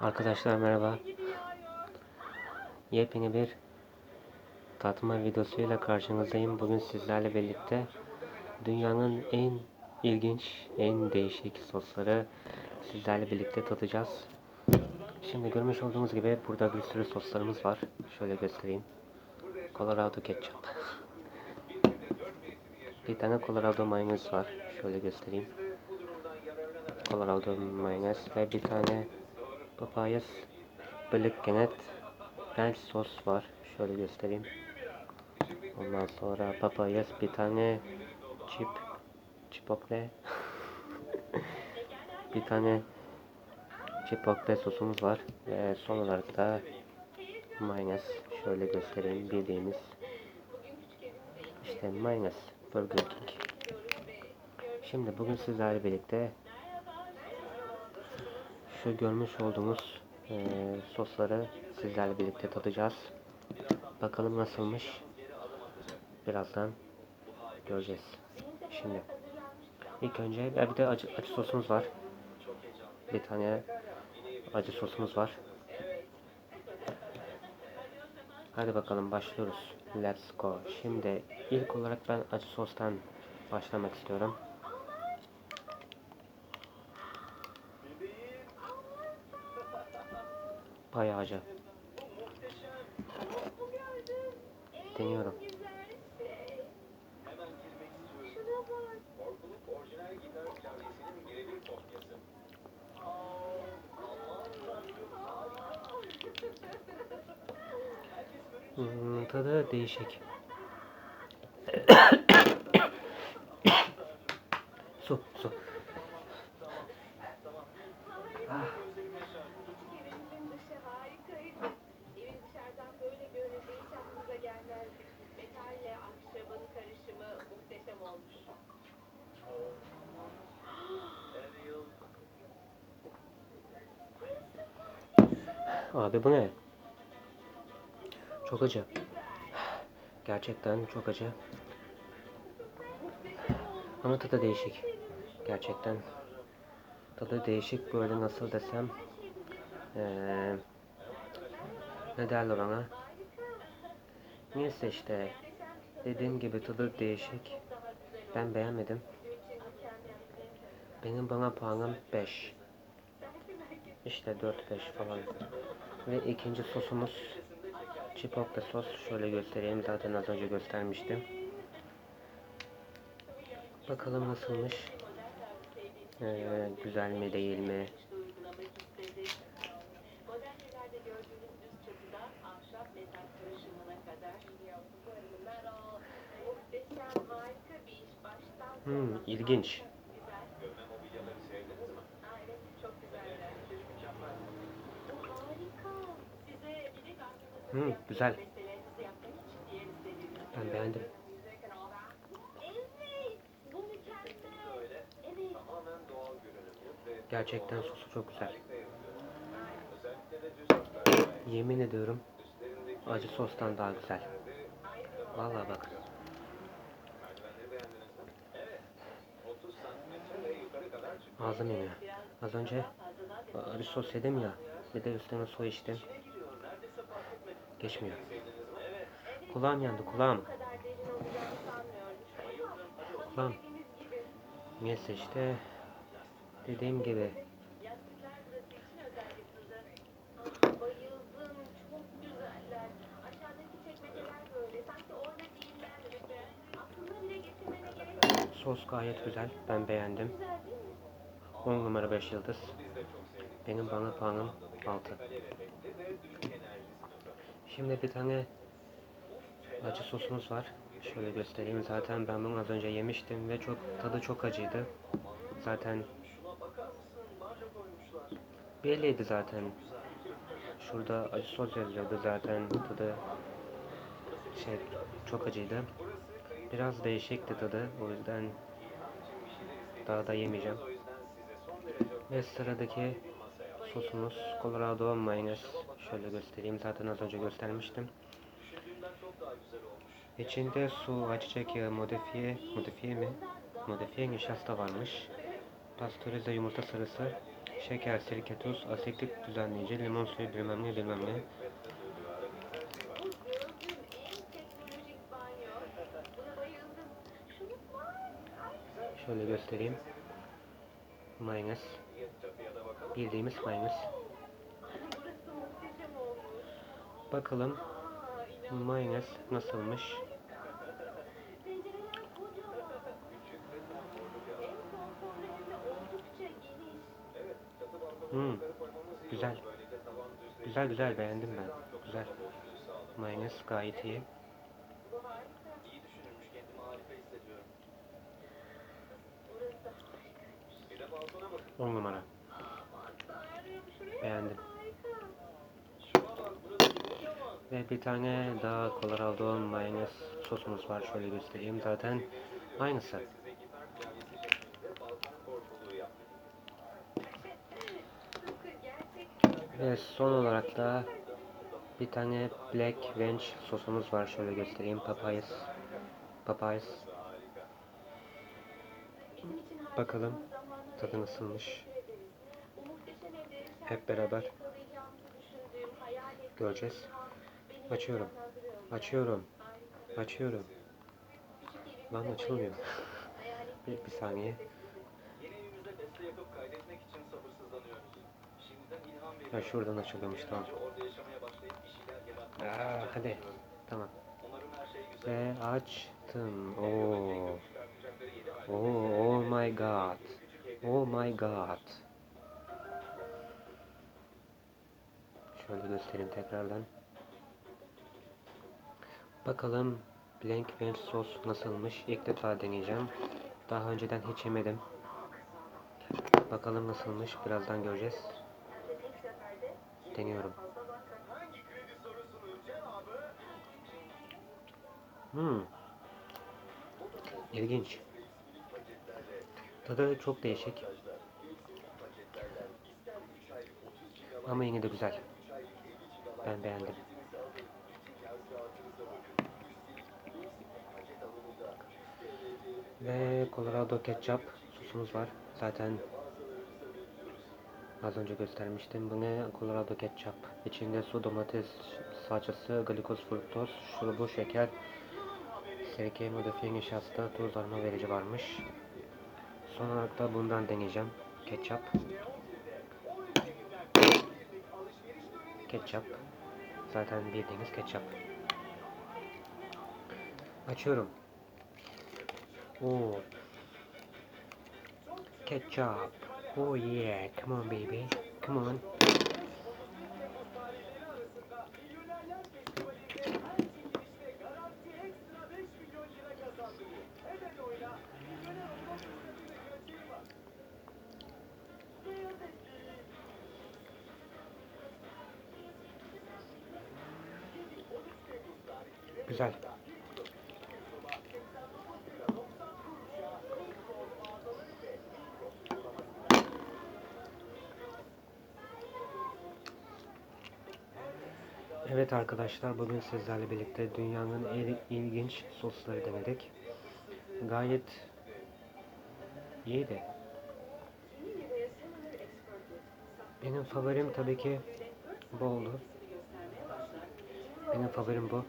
Arkadaşlar merhaba. Yepyeni bir tatma videosuyla karşınızdayım. Bugün sizlerle birlikte dünyanın en ilginç, en değişik sosları sizlerle birlikte tadacağız. Şimdi görmüş olduğunuz gibi burada bir sürü soslarımız var. Şöyle göstereyim. Colorado ketchup. Bir tane Colorado mayonez var. Şöyle göstereyim. Colorado mayonez ve bir tane Papayas Black Genet Ranch sos var. Şöyle göstereyim. Ondan sonra papayas bir tane chip chipotle bir tane chipotle sosumuz var ve son olarak da mayonez şöyle göstereyim bildiğimiz işte mayonez Burger King. Şimdi bugün sizlerle birlikte şu görmüş olduğumuz e, sosları sizlerle birlikte tadacağız. Bakalım nasılmış. Birazdan göreceğiz. Şimdi ilk önce bir de acı, acı sosumuz var. Bir tane acı sosumuz var. Hadi bakalım başlıyoruz. Let's go. Şimdi ilk olarak ben acı sostan başlamak istiyorum. Acı. Deniyorum. Hmm, tadı değişik. Abi bu ne? Çok acı. Gerçekten çok acı. Ama tadı değişik. Gerçekten. Tadı değişik böyle nasıl desem. Ee, ne derler ona? Neyse işte. Dediğim gibi tadı değişik. Ben beğenmedim. Benim bana puanım 5. İşte 4-5 falan. Ve ikinci sosumuz Chipotle sos. Şöyle göstereyim. Zaten az önce göstermiştim. Bakalım nasılmış. Ee, güzel mi değil mi? Modern evlerde gördüğünüz düz çatıdan ahşap metal karışımına kadar. Meral, muhteşem harika bir iş. Baştan Hmm, sona ilginç. güzel. Aa, evet, çok güzeller. Bu harika. Size bir yapmayı, güzel. Ben beğendim. Gerçekten sosu çok güzel. Yemin ediyorum acı sostan daha güzel. Vallahi bak. Ağzım yanıyor. Az önce acı sos yedim ya. Bir de üstüne su içtim. Geçmiyor. Kulağım yandı kulağım. Kulağım. Neyse işte dediğim gibi sos gayet güzel. Ben beğendim. Güzel değil mi? 10 numara 5 yıldız. Benim bana puanım 6. Şimdi bir tane acı sosumuz var. Şöyle göstereyim. Zaten ben bunu az önce yemiştim ve çok tadı çok acıydı. Zaten belliydi zaten. Şurada acı sos yazıyordu zaten tadı şey çok acıydı. Biraz değişikti tadı. O yüzden daha da yemeyeceğim. Ve sıradaki sosumuz Colorado mayonez. Şöyle göstereyim. Zaten az önce göstermiştim. İçinde su, ayçiçek yağı, modifiye, modifiye mi? Modifiye nişasta varmış. Pastörize yumurta sarısı, şeker, sirke, tuz, asitlik düzenleyici, limon suyu bilmem ne bilmem ne. Şöyle göstereyim. Mayonez. Bildiğimiz mayonez. Burası muhteşem olmuş. Bakalım Aa, inan. mayonez nasılmış. Pencereler kocaman. En konforlu hem de oldukça geniş. Hmm, güzel. Güzel güzel beğendim ben. Güzel. Mayonez gayet iyi. 10 numara. Beğendim. Ve bir tane daha Colorado mayonez sosumuz var. Şöyle göstereyim. Zaten aynısı. Ve son olarak da bir tane Black Ranch sosumuz var. Şöyle göstereyim. Bizim için Bakalım tadı nasılmış. Hep beraber göreceğiz. Açıyorum. Açıyorum. Açıyorum. Lan açılmıyor. Bir, bir saniye. Veriyorum. şuradan açılıyormuş tamam. Aa, hadi. Tamam. Ve açtım. Oo. Oo, oh my god. Oh my god. Şöyle göstereyim tekrardan. Bakalım Blank Ranch sos nasılmış? İlk defa deneyeceğim. Daha önceden hiç yemedim. Bakalım nasılmış? Birazdan göreceğiz. Deniyorum. Hmm. İlginç. Tadı çok değişik. Ama yine de güzel. Ben beğendim. Ve Colorado ketçap sosumuz var. Zaten az önce göstermiştim. Bu ne? Colorado ketçap. İçinde su, domates salçası, glikoz, fruktoz, şurubu, şeker, sirke, modifiye nişasta, tuz, aroma verici varmış. Son olarak da bundan deneyeceğim. Ketçap. Ketçap. Zaten bildiğiniz ketçap. Açıyorum. Oo. Ketchup. Oh yeah. Come on baby. Come on. Güzel. Evet arkadaşlar bugün sizlerle birlikte dünyanın en ilginç sosları denedik. Gayet iyiydi. Benim favorim tabii ki bu oldu. Benim favorim bu.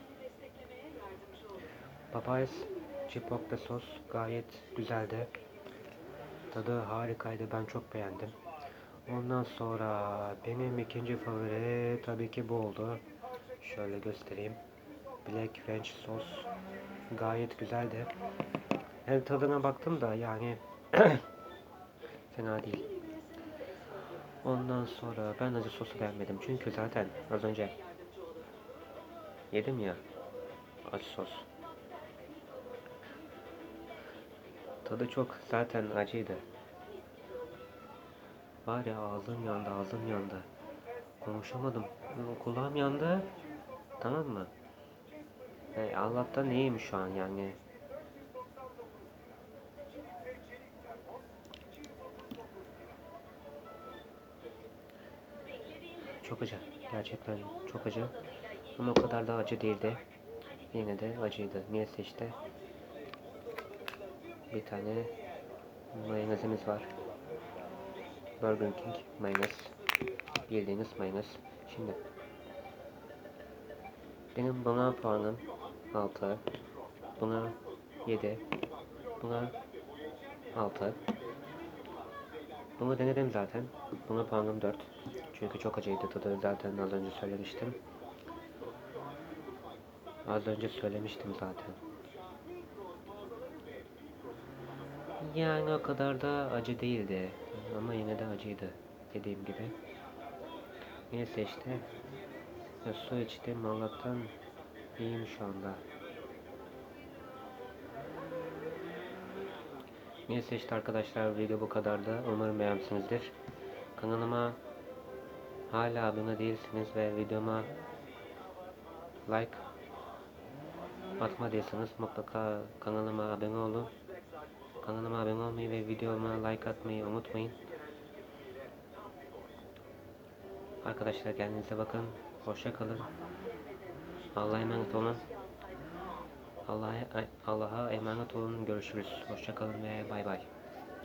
Papayas chipotle sos gayet güzeldi. Tadı harikaydı. Ben çok beğendim. Ondan sonra benim ikinci favori tabii ki bu oldu. Şöyle göstereyim. Black French sos gayet güzeldi. Hem tadına baktım da yani fena değil. Ondan sonra ben acı sosu beğenmedim. Çünkü zaten az önce yedim ya acı sos. Tadı çok zaten acıydı. Var ya ağzım yandı, ağzım yandı. Konuşamadım. Kulağım yandı. Tamam mı? E, Allah'tan iyiyim şu an yani. Çok acı. Gerçekten çok acı. Ama o kadar da acı değildi. Yine de acıydı. Neyse işte. Bir tane mayonezimiz var. Burger King mayonez. Bildiğiniz mayonez. Şimdi benim buna puanım 6. Buna 7. Buna 6. Bunu denedim zaten. Buna puanım 4. Çünkü çok acıydı tadı zaten az önce söylemiştim. Az önce söylemiştim zaten. Yani o kadar da acı değildi. Ama yine de acıydı. Dediğim gibi. Neyse işte. Ya su içtim Allah'tan iyiyim şu anda. Neyse işte arkadaşlar video bu kadardı. Umarım beğenmişsinizdir. Kanalıma hala abone değilsiniz ve videoma like atmadıysanız mutlaka kanalıma abone olun. Kanalıma abone olmayı ve videoma like atmayı unutmayın. Arkadaşlar kendinize bakın. Hoşça kalın. Allah'a emanet olun. Allah'a Allah'a emanet olun. Görüşürüz. Hoşça kalın ve bay bay.